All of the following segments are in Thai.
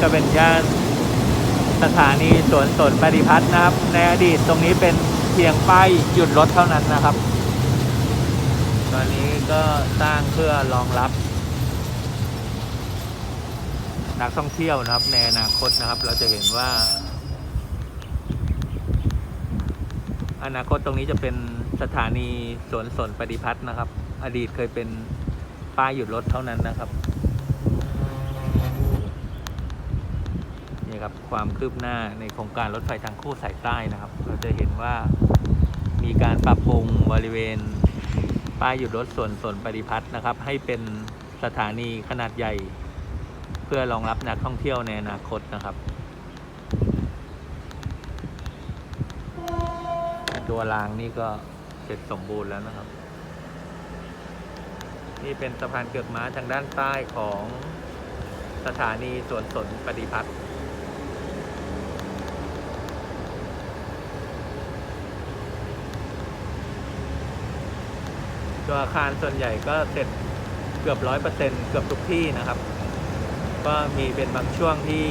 ก็เป็นย่านสถานีสวนสนปฏิพัฒน์นะครับ ในอดีตตรงนี้เป็นเพียงป้ายหยุดรถเท่านั้นนะครับ ตอนนี้ก็สร้างเพื่อรองรับ นักท่องเที่ยวนะครับ ในอนาคตนะครับ เราจะเห็นว่า อนาคตตรงนี้จะเป็นสถานีสวนสนปฏิพัฒน์นะครับ อดีตเคยเป็นป้ายหยุดรถเท่านั้นนะครับ นี่ครับความคืบหน้าในโครงการรถไฟทางคู่สายใต้นะครับ เราจะเห็นว่ามีการปรับปรุงบริเวณป้ายหยุดรถส่วนส่วนปฏิพัฒน์นะครับ ให้เป็นสถานีขนาดใหญ่ เพื่อรองรับนักท่องเที่ยวในอนาคตนะครับ ตัวรางนี่ก็เสร็จสมบูรณ์แล้วนะครับ นี่เป็นสะพานเกือกม้าทางด้านใต้ของสถานีสวนสนปฏิพัฒน์ ตัวอาคารส่วนใหญ่ก็เสร็จเกือบร้อยเปอร์เซ็นเกือบทุกที่นะครับ ก็มีเป็นบางช่วงที่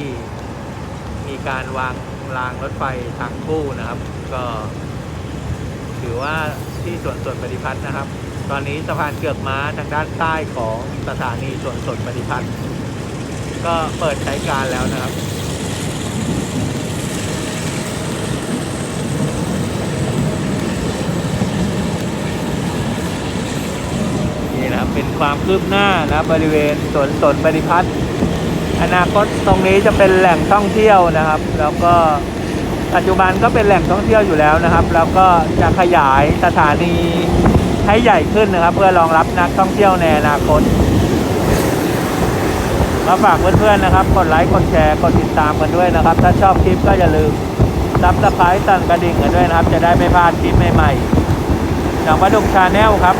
มีการวางรางรถไฟทางคู่นะครับ ก็ถือว่าที่สวนสนปฏิพัฒน์นะครับ ตอนนี้สะพานเกือกม้าทางด้านใต้ของสถานีสวนสนปฏิพัฒน์ก็เปิดใช้การแล้วนะครับ นี่นะครับเป็นความคืบหน้านะครับบริเวณสวนสนปฏิพัฒน์อนาคตตรงนี้จะเป็นแหล่งท่องเที่ยวนะครับ แล้วก็ปัจจุบันก็เป็นแหล่งท่องเที่ยวอยู่แล้วนะครับ แล้วก็จะขยายสถานีให้ใหญ่ขึ้นนะครับ เพื่อรองรับนักท่องเที่ยวในอนาคตมาฝากเพื่อนๆนะครับ กดไลค์กดแชร์กดติดตามกันด้วยนะครับ ถ้าชอบคลิปก็อย่าลืมซับสไครต์สั่นกระดิ่งกันด้วยนะครับ จะได้ไม่พลาดคลิปใหม่ๆจากวัดดุกชาแนลครับ